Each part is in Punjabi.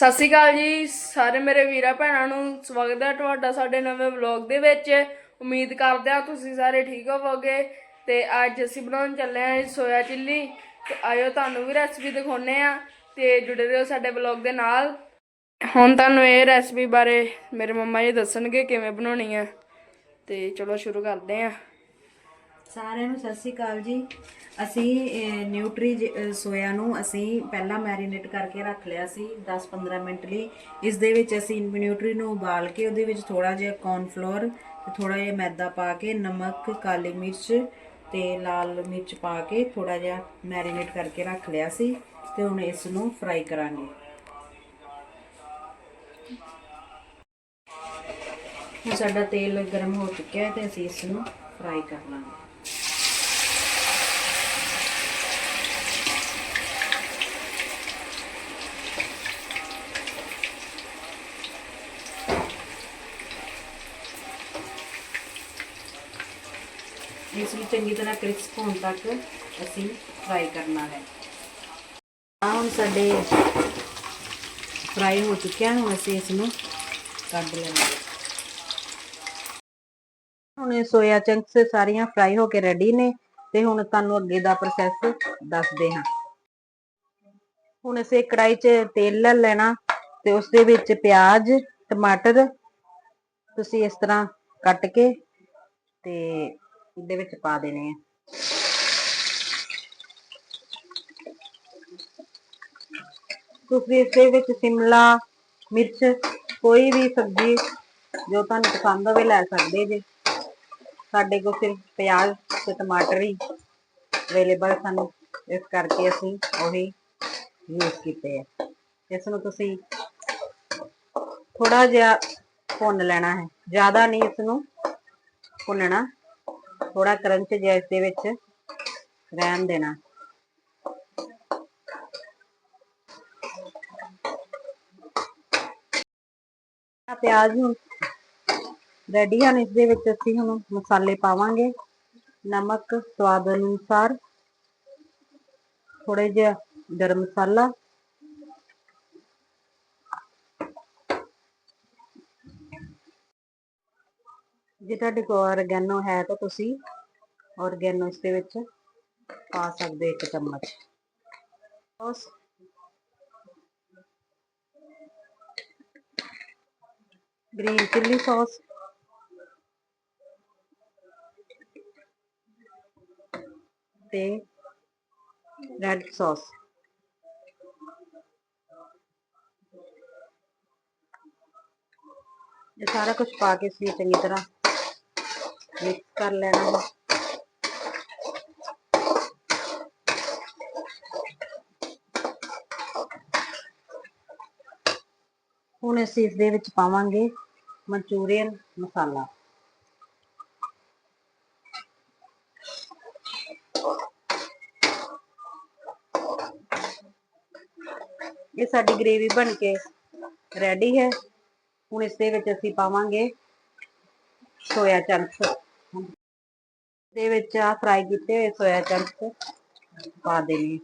ਸਤਿ ਸ਼੍ਰੀ ਅਕਾਲ ਜੀ, ਸਾਰੇ ਮੇਰੇ ਵੀਰਾਂ ਭੈਣਾਂ ਨੂੰ ਸਵਾਗਤ ਹੈ ਤੁਹਾਡਾ ਸਾਡੇ ਨਵੇਂ ਵਲੌਗ ਦੇ ਵਿੱਚ। ਉਮੀਦ ਕਰਦੇ ਹਾਂ ਤੁਸੀਂ ਸਾਰੇ ਠੀਕ ਹੋਵੋਗੇ ਤੇ ਅੱਜ ਅਸੀਂ ਬਣਾਉਣ ਚੱਲੇ ਹਾਂ ਸੋਇਆ ਚਿੱਲੀ। ਤੇ ਆਇਓ ਤੁਹਾਨੂੰ ਵੀ ਰੈਸਪੀ ਦਿਖਾਉਨੇ ਆ ਤੇ ਜੁੜੇ ਰਹੋ ਸਾਡੇ ਵਲੌਗ ਦੇ ਨਾਲ। ਹੁਣ ਤੁਹਾਨੂੰ ਇਹ ਰੈਸਪੀ ਬਾਰੇ ਮੇਰੇ ਮੰਮਾ ਜੀ ਦੱਸਣਗੇ ਕਿਵੇਂ ਬਣਾਉਣੀ ਹੈ ਤੇ ਚਲੋ ਸ਼ੁਰੂ ਕਰਦੇ ਹਾਂ। ਸਾਰਿਆਂ ਨੂੰ ਸਤਿ ਸ਼੍ਰੀ ਅਕਾਲ ਜੀ। ਅਸੀਂ ਨਿਊਟਰੀ ਜ- ਸੋਇਆ ਨੂੰ ਅਸੀਂ ਪਹਿਲਾਂ ਮੈਰੀਨੇਟ ਕਰਕੇ ਰੱਖ ਲਿਆ ਸੀ 10-15 ਮਿੰਟ ਲਈ। ਇਸ ਦੇ ਵਿੱਚ ਅਸੀਂ ਨਿਊਟਰੀ ਨੂੰ ਉਬਾਲ ਕੇ ਉਹਦੇ ਵਿੱਚ ਥੋੜਾ ਜਿਹਾ ਕੌਰਨਫਲੋਰ ਤੇ ਥੋੜਾ ਜਿਹਾ ਮੈਦਾ ਪਾ ਕੇ, ਨਮਕ, ਕਾਲੀ ਮਿਰਚ ਤੇ ਲਾਲ ਮਿਰਚ ਪਾ ਕੇ ਥੋੜਾ ਜਿਹਾ ਮੈਰੀਨੇਟ ਕਰਕੇ ਰੱਖ ਲਿਆ ਸੀ ਤੇ ਹੁਣ ਇਸ ਨੂੰ ਫਰਾਈ ਕਰਾਂਗੇ। ਹੁਣ ਸਾਡਾ ਤੇਲ ਗਰਮ ਹੋ ਚੁੱਕਿਆ ਹੈ ਤੇ ਅਸੀਂ ਇਸ ਨੂੰ ਫਰਾਈ ਕਰ ਲਾਂਗੇ। ਇਸ ਨੂੰ ਚੰਗੀ ਤਰ੍ਹਾਂ ਕ੍ਰਿਸਪ ਹੋਣ ਤੱਕ ਅਸੀਂ ਫਰਾਈ ਕਰਨਾ ਹੈ। ਆ ਹੁਣ ਸਾਡੇ ਫਰਾਈ ਹੋ ਚੁੱਕਿਆ, ਹੁਣ ਅਸੀਂ ਇਸ ਨੂੰ ਕੱਢ ਲੈਣਾ ਹੁਣ ਇਹ ਸੋਇਆ ਚੰਕਸ ਸਾਰੀਆਂ ਫਰਾਈ ਹੋ ਕੇ ਰੈਡੀ ਨੇ ਤੇ ਹੁਣ ਤੁਹਾਨੂੰ ਅੱਗੇ ਦਾ ਪ੍ਰੋਸੈਸ ਦੱਸਦੇ ਹਾਂ। ਹੁਣ ਅਸੀਂ ਇੱਕ ਕੜਾਈ 'ਚ ਤੇਲ ਲੈ ਲੈਣਾ ਤੇ ਉਸ ਦੇ ਵਿੱਚ ਪਿਆਜ਼, ਟਮਾਟਰ ਤੁਸੀਂ ਇਸ ਤਰ੍ਹਾਂ ਕੱਟ ਕੇ ਤੇ ਇਹਦੇ ਵਿੱਚ ਪਾ ਦੇਣੇ ਆ। ਤੁਸੀਂ ਇਸ ਦੇ ਵਿੱਚ ਸ਼ਿਮਲਾ ਮਿਰਚ, ਕੋਈ ਵੀ ਸਬਜ਼ੀ ਜੋ ਤੁਹਾਨੂੰ ਪਸੰਦ ਹੋਵੇ ਲੈ ਸਕਦੇ ਜੇ। ਸਾਡੇ ਕੋਲ ਸਿਰਫ ਪਿਆਜ਼ ਤੇ ਟਮਾਟਰ ਹੀ ਅਵੇਲੇਬਲ ਸਨ। ਇਸ ਕਰਕੇ ਅਸੀਂ ਉਹੀ ਯੂਜ਼ ਕੀਤੇ ਆ। ਇਸ ਨੂੰ ਤੁਸੀਂ ਥੋੜਾ ਜਿਹਾ ਭੁੰਨ ਲੈਣਾ ਹੈ। ਜ਼ਿਆਦਾ ਨਹੀਂ ਇਸ ਨੂੰ ਭੁੰਨਣਾ। ਥੋੜਾ ਕਰੰਚ ਜਿਹਾ ਇਸ ਦੇ ਵਿੱਚ ਰਹਿਣ ਦੇਣਾ। ਆ ਪਿਆਜ਼ ਹੁਣ ਰੈਡੀ ਹਨ, ਇਸ ਦੇ ਵਿੱਚ ਅਸੀਂ ਹੁਣ ਮਸਾਲੇ ਪਾਵਾਂਗੇ। ਨਮਕ ਸਵਾਦ ਅਨੁਸਾਰ ਥੋੜੇ ਜਿਹਾ ਗਰਮ ਮਸਾਲਾ ਜੇ ਤੁਹਾਡੇ ਕੋਲ ਔਰਗੈਨੋ ਹੈ ਤਾਂ ਤੁਸੀਂ ਔਰਗੈਨੋ ਇਸ ਦੇ ਵਿੱਚ ਪਾ ਸਕਦੇ ਹੋ ਇੱਕ ਚਮਚ। ਉਸ ਗ੍ਰੀਨ ਚਿੱਲੀ ਸੌਸ ਤੇ ਰੈਡ ਸੌਸ ਇਹ ਸਾਰਾ ਕੁਝ ਪਾ ਕੇ ਅਸੀਂ ਚੰਗੀ ਤਰ੍ਹਾਂ ਮਿਕਸ ਕਰ ਲੈਣਾ ਹੈ। ਹੁਣ ਅਸੀਂ ਇਸ ਦੇ ਵਿੱਚ ਪਾਵਾਂਗੇ ਮਨਚੂਰੀਅਨ ਮਸਾਲਾ। ਇਹ ਸਾਡੀ ਗ੍ਰੇਵੀ ਬਣ ਕੇ ਰੈਡੀ ਹੈ। ਹੁਣ ਇਸ ਦੇ ਵਿੱਚ ਅਸੀਂ ਪਾਵਾਂਗੇ ਸੋਇਆ ਚੰਕਸ ਦੇ ਵਿੱਚ ਆ ਫਰਾਈ ਕੀਤੇ ਹੋਏ ਸੋਇਆ ਚੰਕਸ ਪਾ ਦੇਣੀ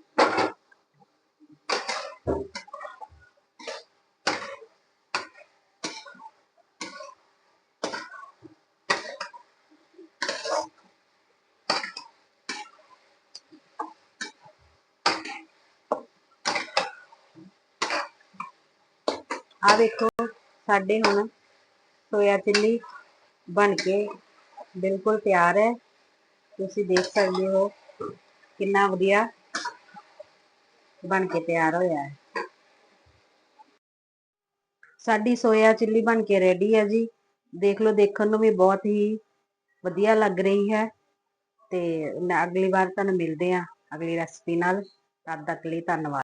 ਆ। ਵੇਖੋ, ਸਾਡੇ ਹੁਣ ਸੋਇਆ ਚਿੱਲੀ ਬਣ ਕੇ ਬਿਲਕੁਲ ਤਿਆਰ ਹੈ। ਤੁਸੀਂ ਦੇਖ ਸਕਦੇ ਹੋ ਕਿੰਨਾ ਵਧੀਆ ਬਣ ਕੇ ਤਿਆਰ ਹੋਇਆ ਹੈ। ਸਾਡੀ ਸੋਇਆ ਚਿੱਲੀ ਬਣ ਕੇ ਰੈਡੀ ਹੈ ਜੀ। ਦੇਖ ਲਓ, ਦੇਖਣ ਨੂੰ ਵੀ ਬਹੁਤ ਹੀ ਵਧੀਆ ਲੱਗ ਰਹੀ ਹੈ ਤੇ ਅਗਲੀ ਵਾਰ ਤੁਹਾਨੂੰ ਮਿਲਦੇ ਹਾਂ ਅਗਲੀ ਰੈਸਪੀ ਨਾਲ। ਤਦ ਤੱਕ ਲਈ ਧੰਨਵਾਦ।